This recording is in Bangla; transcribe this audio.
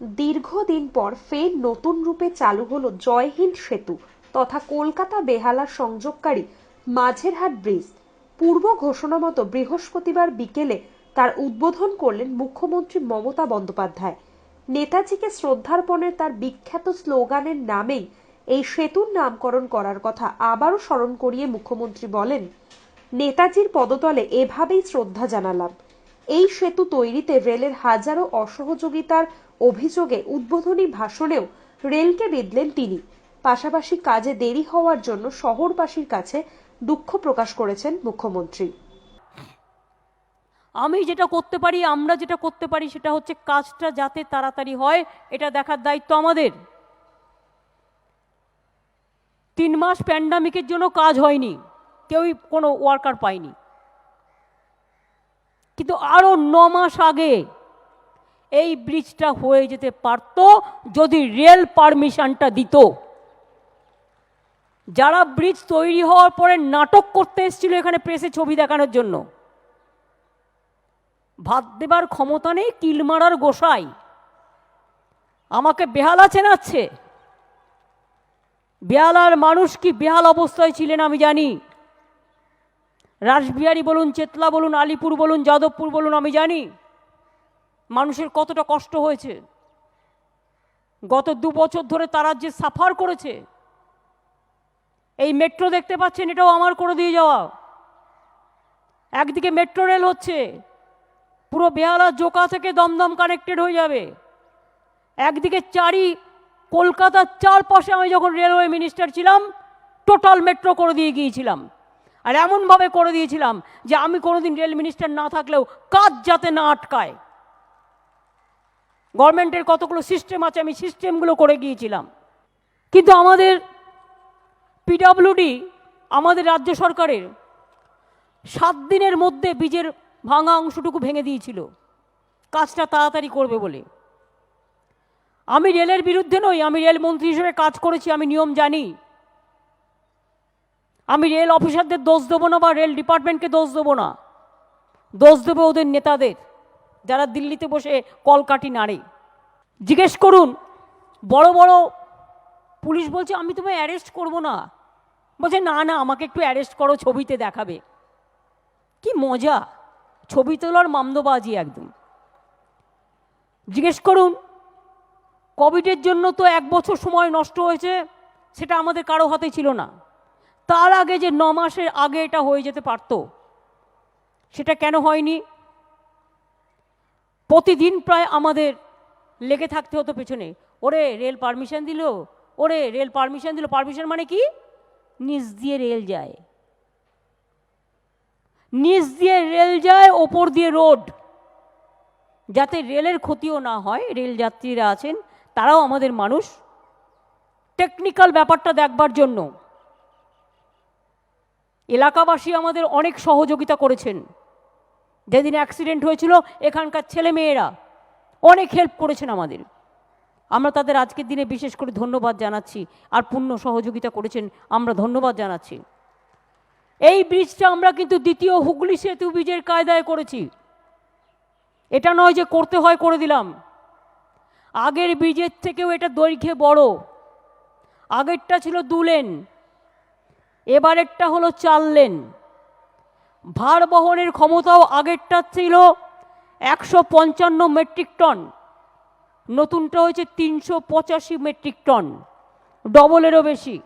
দীর্ঘদিন পর ফের নতুন রূপে চালু হলো জয়হিন্দ সেতু তথা কলকাতা বেহালা সংযোগকারী মাঝেরহাট ব্রিজ। পূর্ব ঘোষণা মতো বৃহস্পতিবার বিকেলে তার উদ্বোধন করলেন মুখ্যমন্ত্রী মমতা বন্দ্যোপাধ্যায়। নেতাজিকে শ্রদ্ধার্পণের তার বিখ্যাত স্লোগানের নামেই এই সেতুর নামকরণ করার কথা আবারও স্মরণ করিয়ে মুখ্যমন্ত্রী বলেন, নেতাজির পদতলে এভাবেই শ্রদ্ধা জানালাম। এই সেতু তৈরিতে রেলের হাজারো অসহযোগিতার অভিযোগে উদ্বোধনী ভাষণেও রেলকে বিঁধলেন তিনি। পাশাপাশি কাজে দেরি হওয়ার জন্য শহরবাসীর কাছে দুঃখ প্রকাশ করেছেন মুখ্যমন্ত্রী। আমি যেটা করতে পারি, আমরা যেটা করতে পারি, সেটা হচ্ছে কাজটা যাতে তাড়াতাড়ি হয়, এটা দেখার দায়িত্ব আমাদের। তিন মাস প্যান্ডামিকের জন্য কাজ হয়নি, কেউই কোনো ওয়ার্কার পায়নি। কিন্তু আরও ন মাস আগে এই ব্রিজটা হয়ে যেতে পারত যদি রেল পারমিশনটা দিত। যারা ব্রিজ তৈরি হওয়ার পরে নাটক করতে এসেছিল এখানে প্রেসে ছবি দেখানোর জন্য। ভাত দেবার ক্ষমতা নেই, কিল মারার গোসাই। আমাকে বেহালা চেনাচ্ছে বেহালার মানুষ কি বেহাল অবস্থায় ছিলেন আমি জানি। রাসবিহারী বলুন, চেতলা বলুন, আলিপুর বলুন, যাদবপুর বলুন, আমি জানি। মানুষের কতটা কষ্ট হয়েছে। গত দু বছর ধরে তারা যে সাফার করেছে, এই মেট্রো দেখতে পাচ্ছেন, এটাও আমার করে দিয়ে যাওয়া। একদিকে মেট্রো রেল হচ্ছে, পুরো বেহালা জোকা থেকে দমদম কানেক্টেড হয়ে যাবে। একদিকে চারি কলকাতার চারপাশে আমি যখন রেলওয়ে মিনিস্টার ছিলাম টোটাল মেট্রো করে দিয়ে গিয়েছিলাম। আর এমনভাবে করে দিয়েছিলাম যে আমি কোনোদিন রেল মিনিস্টার না থাকলেও কাজ যাতে না আটকায়। গভর্নমেন্টের কতগুলো সিস্টেম আছে, আমি সিস্টেমগুলো করে গিয়েছিলাম। কিন্তু আমাদের পিডাব্লিউডি আমাদের রাজ্য সরকারের সাত দিনের মধ্যে বীজের ভাঙা অংশটুকু ভেঙে দিয়েছিল। কাজটা তাড়াতাড়ি করবে বলে। আমি রেলের বিরুদ্ধে নই, আমি রেল মন্ত্রী হিসেবে কাজ করেছি, আমি নিয়ম জানি। আমি রেল অফিসারদের দোষ দেবো না বা রেল ডিপার্টমেন্টকে দোষ দেবো না। দোষ দেবো ওদের নেতাদের। যারা দিল্লিতে বসে কলকাটি নাড়ে। জিজ্ঞেস করুন, বড় বড় পুলিশ বলছে, আমি তোমায় অ্যারেস্ট করব না। বলছে, না না, আমাকে একটু অ্যারেস্ট করো, ছবিতে দেখাবে। কি মজা, ছবি তোলার মামদবাজি একদম। জিজ্ঞেস করুন, কোভিডের জন্য তো এক বছর সময় নষ্ট হয়েছে, সেটা আমাদের কারও হাতে ছিল না। তার আগে যে ন মাসের আগে এটা হয়ে যেতে পারত, সেটা কেন হয়নি? প্রতিদিন প্রায় আমাদের লেগে থাকতে হতো পেছনে। ওরে, রেল পারমিশন দিল? ওরে, রেল পারমিশন দিল? পারমিশন মানে কি? নিচ দিয়ে রেল যায়। নিচ দিয়ে রেল যায়, ওপর দিয়ে রোড। যাতে রেলের ক্ষতিও না হয়, রেল যাত্রীরা আছেন, তারাও আমাদের মানুষ। টেকনিক্যাল ব্যাপারটা দেখবার জন্য। এলাকাবাসী আমাদের অনেক সহযোগিতা করেছেন। যেদিন অ্যাক্সিডেন্ট হয়েছিল, এখানকার ছেলে মেয়েরা অনেক হেল্প করেছেন আমাদের। আমরা তাদের আজকের দিনে বিশেষ করে ধন্যবাদ জানাচ্ছি আর পূর্ণ সহযোগিতা করেছেন, আমরা ধন্যবাদ জানাচ্ছি। এই ব্রিজটা আমরা কিন্তু দ্বিতীয় হুগলি সেতু ব্রিজের কায়দায় করেছি। এটা নয় যে করতে হয়, করে দিলাম। আগের ব্রিজের থেকেও এটা দৈর্ঘ্যে বড়। আগেরটা ছিল দু লেন, এবারেরটা হলো চার লেন। ভার বহনের ক্ষমতাও আগেরটা ছিল একশো পঞ্চান্ন মেট্রিক টন। নতুনটা হয়েছে তিনশো পঁচাশি মেট্রিক টন। ডবলেরও বেশি।